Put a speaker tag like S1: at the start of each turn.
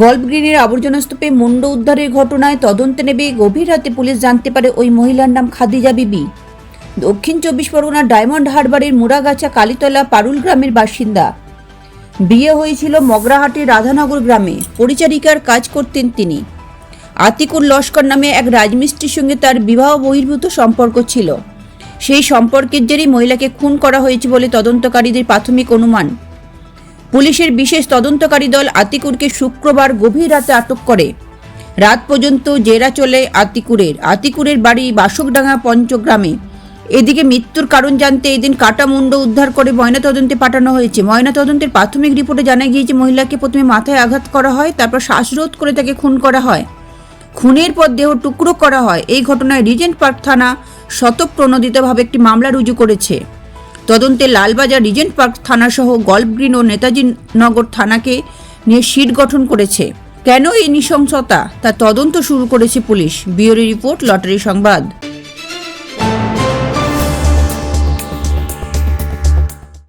S1: Golf গ্রিনের আবর্জনা স্তূপে মুন্ড উদ্ধারের ঘটনায় তদন্তে নেবে গভীর রাতে পুলিশ জানতে পারে ওই মহিলার নাম খাদিজা বিবি। দক্ষিণ চব্বিশ পরগনার ডায়মন্ড হারবারের মুরাগাছা কালীতলা পারুল গ্রামের বাসিন্দা। বিয়ে হয়েছিল মগরাহাটের রাধানগর গ্রামে। পরিচারিকার কাজ করতেন তিনি। আতিকুর লস্কর নামে এক রাজমিস্ত্রির সঙ্গে তার বিবাহ বহির্ভূত সম্পর্ক ছিল। সেই সম্পর্কের জেরেই মহিলাকে খুন করা হয়েছে বলে তদন্তকারীদের প্রাথমিক অনুমান। পুলিশের বিশেষ তদন্তকারী দল আতিকুরকে শুক্রবার গভীর রাতে আটক করে। রাত পর্যন্ত জেরা চলে আতিকুরের। আতিকুরের বাড়ি বাসকডাঙ্গা পঞ্চগ্রামে। এদিকে মৃত্যুর কারণ জানতে এদিন কাটা মুন্ড উদ্ধার করে ময়নাতদন্তে পাঠানো হয়েছে। ময়নাতদন্তের প্রাথমিক রিপোর্টে জানা গিয়েছে, মহিলাকে প্রথমে মাথায় আঘাত করা হয়, তারপর শ্বাসরোধ করে তাকে খুন করা হয়। খুনের পর দেহ টুকরো করা হয়। এই ঘটনায় রিজেন্ট পার্ক থানা শতপ্রণোদিতভাবে একটি মামলা রুজু করেছে। তদন্তে লালবাজার রিজেন্ট পার্ক থানাসহ গল্ফ গ্রিন ও নেতাজি নগর থানাকে নিয়ে সিট গঠন করেছে। কেন এই নৃশংসতা? তা তদন্ত শুরু করেছে পুলিশ। বিওরি রিপোর্ট, লটারি সংবাদ।